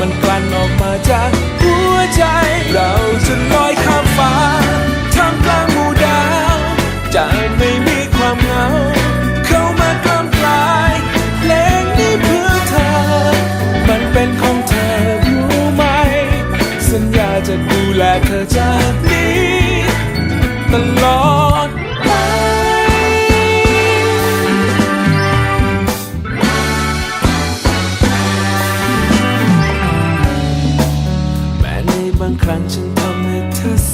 มันกลั่นออกมาจากหัวใจเรา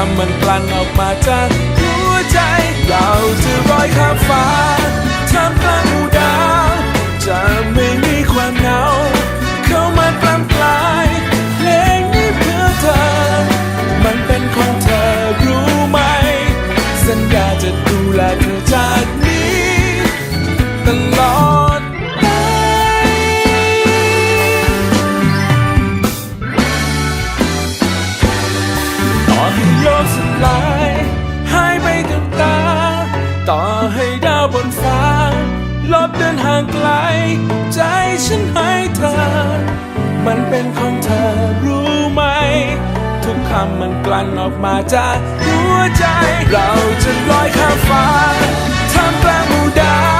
ทุกคำมันกลั่นออกมาจากหัวใจ เราจะลอยข้ามฟ้า โลกสลายหายไปกับตา ต่อให้ดาวบนฟ้า ลบเดินห่างไกล ใจฉันให้เธอ มันเป็นของเธอรู้ไหม ทุกคำมันกลั่นออกมาจากหัวใจ เราจะลอยข้ามฟ้าท่ามกลางหมู่ดาว